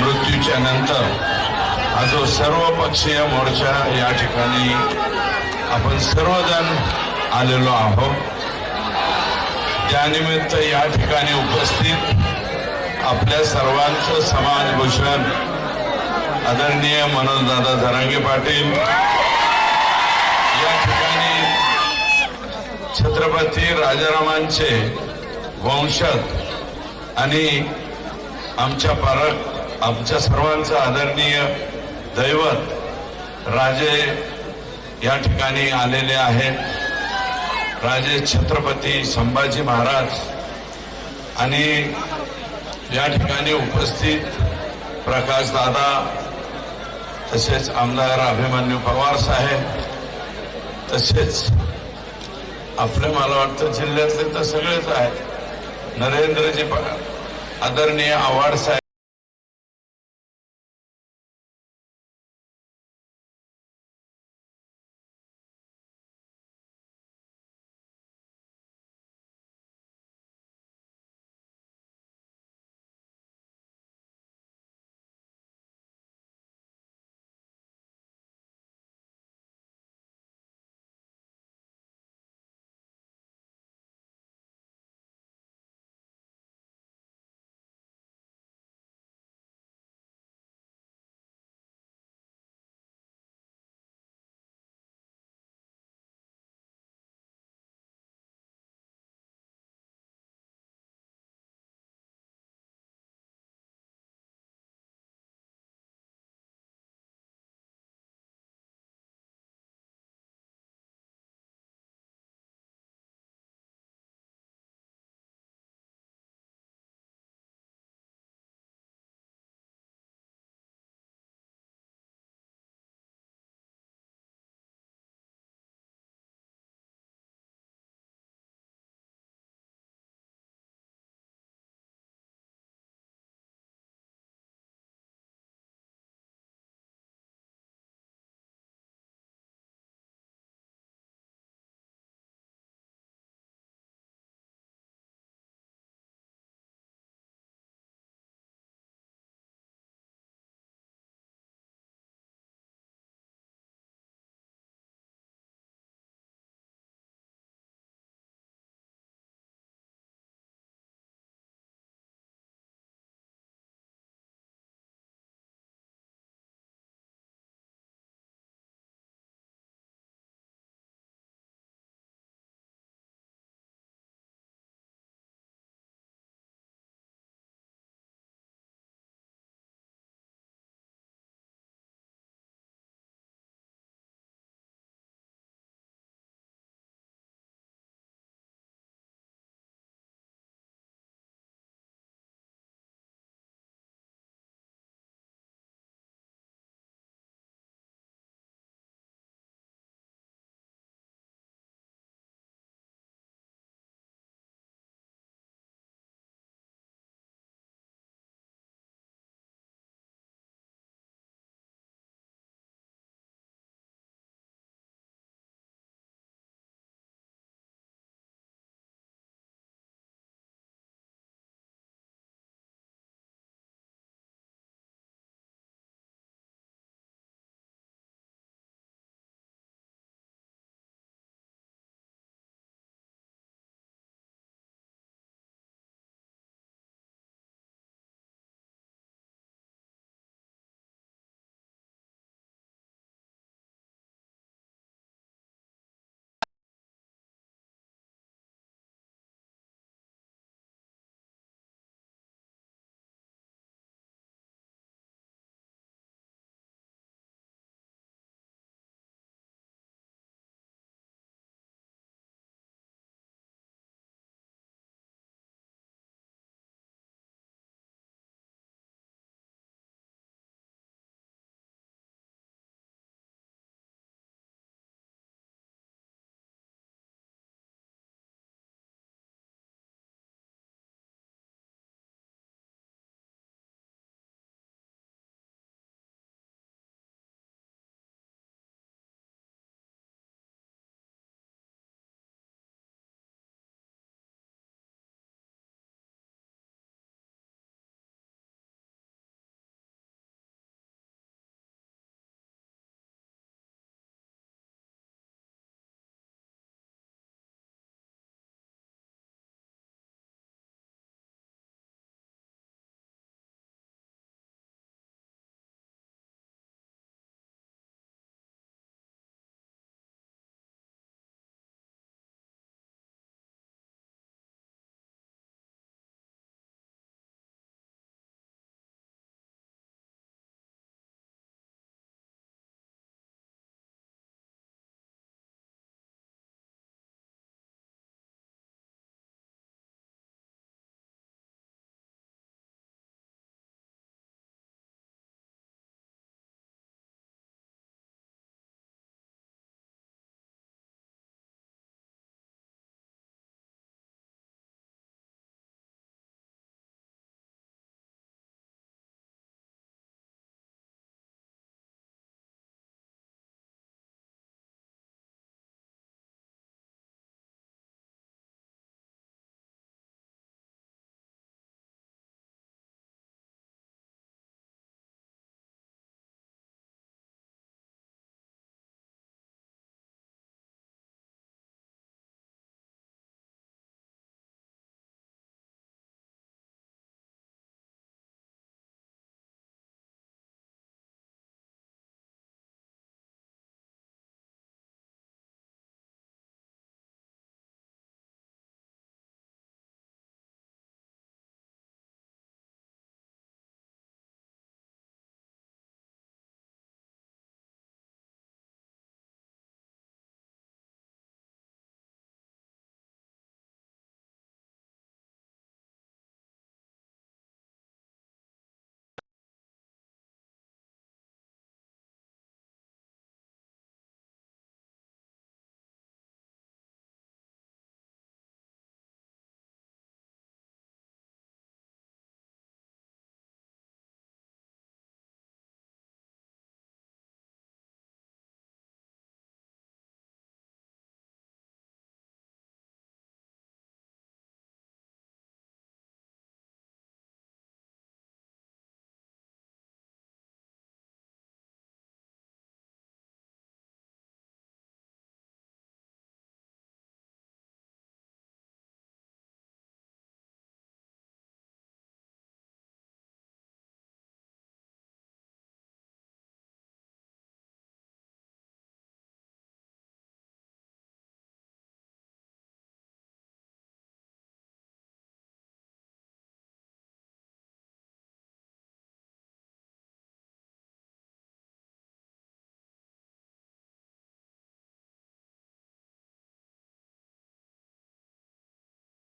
मृत्यूच्या नंतर हा जो सर्वपक्षीय मोर्चा या ठिकाणी आपण सर्वजण आलेलो आहोत. त्यानिमित्त या ठिकाणी उपस्थित आपल्या सर्वांचं समाजभूषण आदरणीय मनोजदादा धरांगे पाटील. या ठिकाणी छत्रपती राजारामांचे वंशज आणि आमच्या पारक आमच्या सर्वांचं आदरणीय दैवत राजे या ठिकाणी आलेले आहेत. राजे छत्रपती संभाजी महाराज आणि या ठिकाणी उपस्थित प्रकाश दादा तसेच आमदार अभिमन्यू पवार साहेब तसेच आपले मला वाटतं जिल्ह्यातले तर सगळेच आहेत. नरेंद्रजी प- आदरणीय आव्हाड साहेब